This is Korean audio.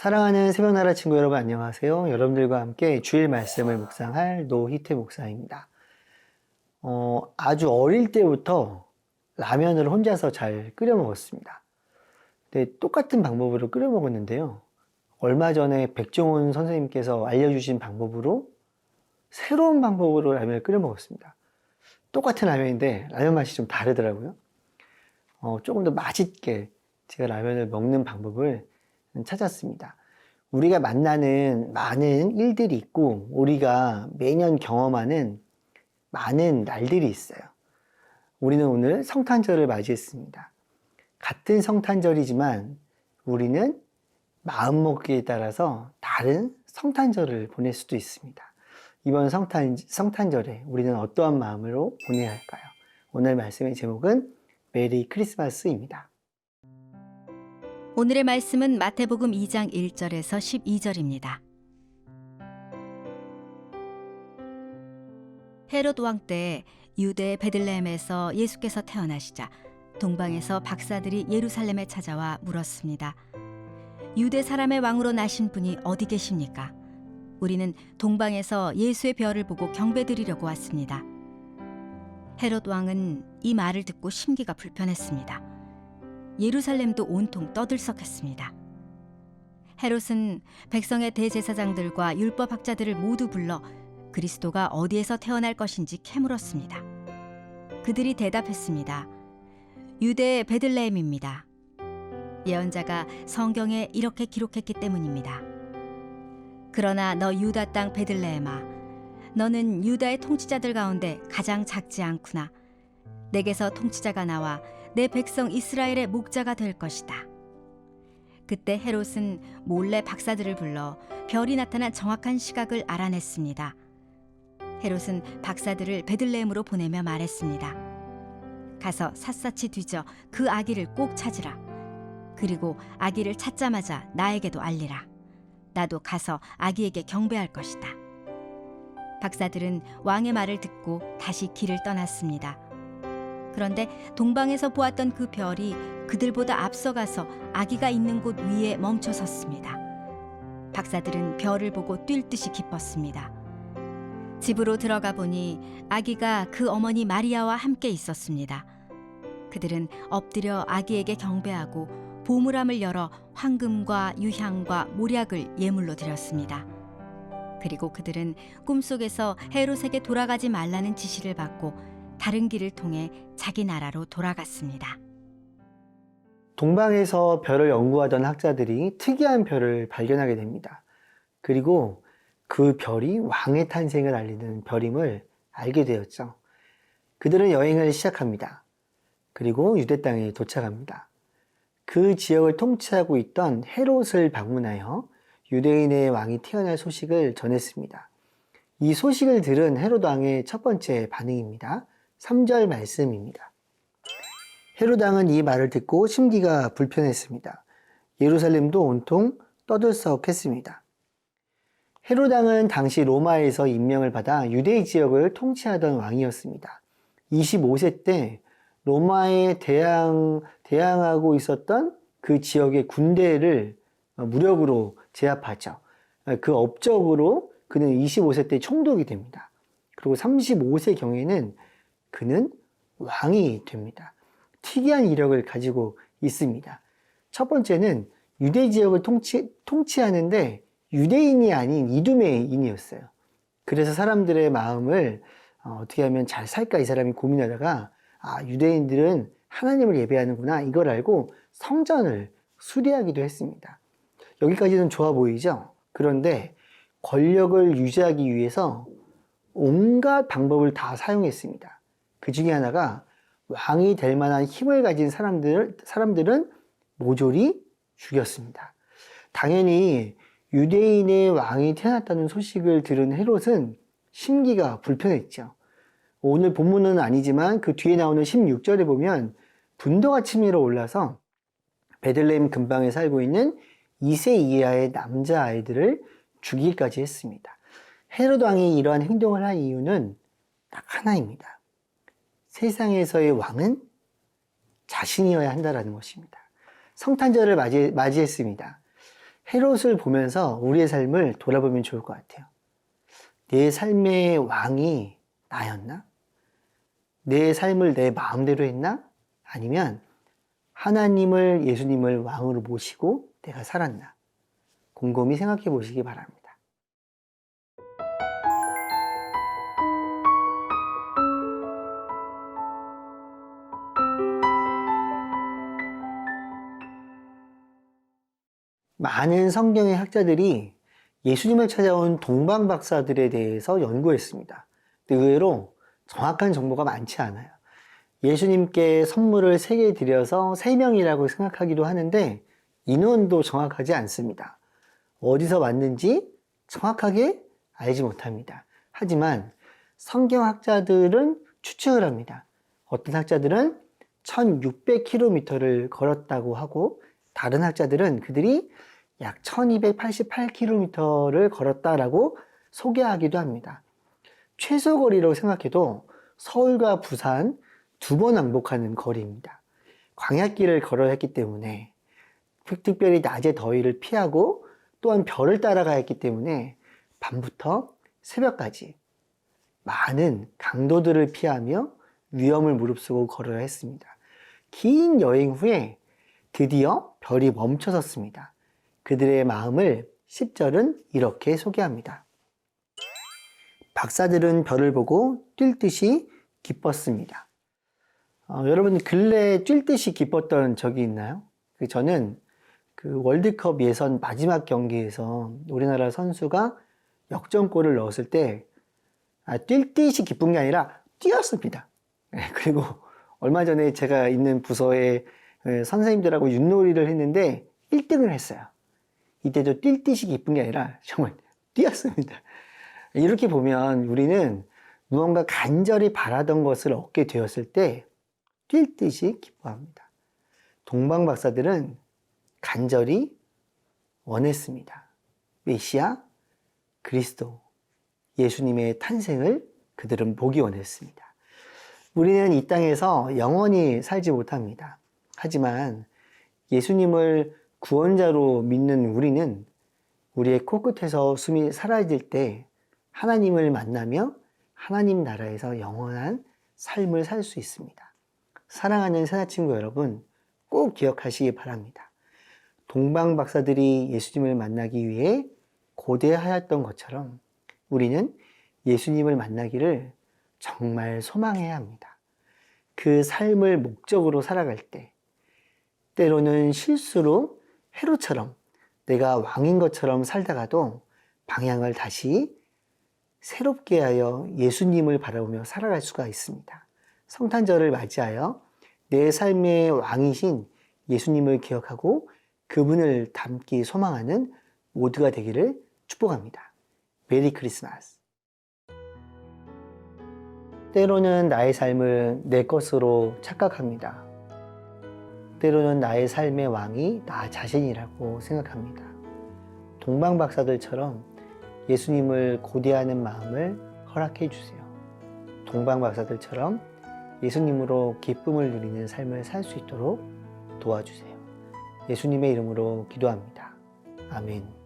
사랑하는 새벽나라 친구 여러분 안녕하세요. 여러분들과 함께 주일 말씀을 묵상할 노희태 목사입니다. 어, 아주 어릴 때부터 라면을 혼자서 잘 끓여 먹었습니다. 근데 똑같은 방법으로 끓여 먹었는데요. 얼마 전에 백종원 선생님께서 알려주신 방법으로 새로운 방법으로 라면을 끓여 먹었습니다. 똑같은 라면인데 라면 맛이 좀 다르더라고요. 어, 조금 더 맛있게 제가 라면을 먹는 방법을 찾았습니다. 우리가 만나는 많은 일들이 있고, 우리가 매년 경험하는 많은 날들이 있어요. 우리는 오늘 성탄절을 맞이했습니다. 같은 성탄절이지만 우리는 마음먹기에 따라서 다른 성탄절을 보낼 수도 있습니다. 이번 성탄, 성탄절에 우리는 어떠한 마음으로 보내야 할까요? 오늘 말씀의 제목은 메리 크리스마스입니다. 오늘의 말씀은 마태복음 2장 1절에서 12절입니다. 헤롯 왕 때 유대 베들레헴에서 예수께서 태어나시자 동방에서 박사들이 예루살렘에 찾아와 물었습니다. 유대 사람의 왕으로 나신 분이 어디 계십니까? 우리는 동방에서 예수의 별을 보고 경배드리려고 왔습니다. 헤롯 왕은 이 말을 듣고 심기가 불편했습니다. 예루살렘도 온통 떠들썩했습니다. 헤롯은 백성의 대제사장들과 율법학자들을 모두 불러 그리스도가 어디에서 태어날 것인지 캐물었습니다. 그들이 대답했습니다. 유대 베들레헴입니다. 예언자가 성경에 이렇게 기록했기 때문입니다. 그러나 너 유다 땅 베들레헴아, 너는 유다의 통치자들 가운데 가장 작지 않구나. 내게서 통치자가 나와 내 백성 이스라엘의 목자가 될 것이다. 그때 헤롯은 몰래 박사들을 불러 별이 나타난 정확한 시각을 알아냈습니다. 헤롯은 박사들을 베들레헴으로 보내며 말했습니다. 가서 샅샅이 뒤져 그 아기를 꼭 찾으라. 그리고 아기를 찾자마자 나에게도 알리라. 나도 가서 아기에게 경배할 것이다. 박사들은 왕의 말을 듣고 다시 길을 떠났습니다. 그런데 동방에서 보았던 그 별이 그들보다 앞서가서 아기가 있는 곳 위에 멈춰 섰습니다. 박사들은 별을 보고 뛸 듯이 기뻤습니다. 집으로 들어가 보니 아기가 그 어머니 마리아와 함께 있었습니다. 그들은 엎드려 아기에게 경배하고 보물함을 열어 황금과 유향과 모략을 예물로 드렸습니다. 그리고 그들은 꿈속에서 헤롯에게 돌아가지 말라는 지시를 받고 다른 길을 통해 자기 나라로 돌아갔습니다. 동방에서 별을 연구하던 학자들이 특이한 별을 발견하게 됩니다. 그리고 그 별이 왕의 탄생을 알리는 별임을 알게 되었죠. 그들은 여행을 시작합니다. 그리고 유대 땅에 도착합니다. 그 지역을 통치하고 있던 헤롯을 방문하여 유대인의 왕이 태어날 소식을 전했습니다. 이 소식을 들은 헤롯 왕의 첫 번째 반응입니다. 3절 말씀입니다. 헤롯 왕은 이 말을 듣고 심기가 불편했습니다. 예루살렘도 온통 떠들썩했습니다. 헤롯 왕은 당시 로마에서 임명을 받아 유대 지역을 통치하던 왕이었습니다. 25세 때 로마에 대항, 대항하고 있었던 그 지역의 군대를 무력으로 제압하죠. 그 업적으로 그는 25세 때 총독이 됩니다. 그리고 35세 경에는 그는 왕이 됩니다. 특이한 이력을 가지고 있습니다. 첫 번째는 유대 지역을 통치, 통치하는데 유대인이 아닌 이두메인이었어요. 그래서 사람들의 마음을 어, 떻게 하면 잘 살까 이 사람이 고민하다가 아, 유대인들은 하나님을 예배하는구나 이걸 알고 성전을 수리하기도 했습니다. 여기까지는 좋아 보이죠? 그런데 권력을 유지하기 위해서 온갖 방법을 다 사용했습니다. 그 중에 하나가 왕이 될 만한 힘을 가진 사람들, 사람들은 모조리 죽였습니다. 당연히 유대인의 왕이 태어났다는 소식을 들은 헤롯은 심기가 불편했죠. 오늘 본문은 아니지만 그 뒤에 나오는 16절에 보면 분도가 치밀어 올라서 베들레헴 근방에 살고 있는 2세 이하의 남자 아이들을 죽이기까지 했습니다. 헤롯 왕이 이러한 행동을 한 이유는 딱 하나입니다. 세상에서의 왕은 자신이어야 한다라는 것입니다. 성탄절을 맞이, 맞이했습니다. 헤롯을 보면서 우리의 삶을 돌아보면 좋을 것 같아요. 내 삶의 왕이 나였나? 내 삶을 내 마음대로 했나? 아니면 하나님을 예수님을 왕으로 모시고 내가 살았나? 곰곰이 생각해 보시기 바랍니다. 많은 성경의 학자들이 예수님을 찾아온 동방 박사들에 대해서 연구했습니다. 의외로 정확한 정보가 많지 않아요. 예수님께 선물을 세개 드려서 세 명이라고 생각하기도 하는데 인원도 정확하지 않습니다. 어디서 왔는지 정확하게 알지 못합니다. 하지만 성경학자들은 추측을 합니다. 어떤 학자들은 1600km를 걸었다고 하고 다른 학자들은 그들이 약 1288km를 걸었다라고 소개하기도 합니다. 최소 거리로 생각해도 서울과 부산 두 번 왕복하는 거리입니다. 광야길을 걸어야 했기 때문에 특별히 낮의 더위를 피하고 또한 별을 따라가야 했기 때문에 밤부터 새벽까지 많은 강도들을 피하며 위험을 무릅쓰고 걸어야 했습니다. 긴 여행 후에 드디어 별이 멈춰섰습니다. 그들의 마음을 10절은 이렇게 소개합니다. 박사들은 별을 보고 뛸 듯이 기뻤습니다. 어, 여러분 근래 뛸 듯이 기뻤던 적이 있나요? 그 저는 그 월드컵 예선 마지막 경기에서 우리나라 선수가 역전골을 넣었을 때 아, 뛸 듯이 기쁜 게 아니라 뛰었습니다. 네, 그리고 얼마 전에 제가 있는 부서에 예, 선생님들하고 윷놀이를 했는데 1등을 했어요. 이때도 뛸 듯이 기쁜 게 아니라 정말 뛰었습니다. 이렇게 보면 우리는 무언가 간절히 바라던 것을 얻게 되었을 때 뛸 듯이 기뻐합니다. 동방 박사들은 간절히 원했습니다. 메시아, 그리스도, 예수님의 탄생을 그들은 보기 원했습니다. 우리는 이 땅에서 영원히 살지 못합니다. 하지만 예수님을 구원자로 믿는 우리는 우리의 코끝에서 숨이 사라질 때 하나님을 만나며 하나님 나라에서 영원한 삶을 살 수 있습니다. 사랑하는 새나친구 여러분, 꼭 기억하시기 바랍니다. 동방 박사들이 예수님을 만나기 위해 고대하였던 것처럼 우리는 예수님을 만나기를 정말 소망해야 합니다. 그 삶을 목적으로 살아갈 때, 때로는 실수로 헤로처럼 내가 왕인 것처럼 살다가도 방향을 다시 새롭게 하여 예수님을 바라보며 살아갈 수가 있습니다. 성탄절을 맞이하여 내 삶의 왕이신 예수님을 기억하고 그분을 닮기 소망하는 모두가 되기를 축복합니다. 메리 크리스마스. 때로는 나의 삶을 내 것으로 착각합니다. 때로는 나의 삶의 왕이 나 자신이라고 생각합니다. 동방 박사들처럼 예수님을 고대하는 마음을 허락해 주세요. 동방 박사들처럼 예수님으로 기쁨을 누리는 삶을 살 수 있도록 도와주세요. 예수님의 이름으로 기도합니다. 아멘.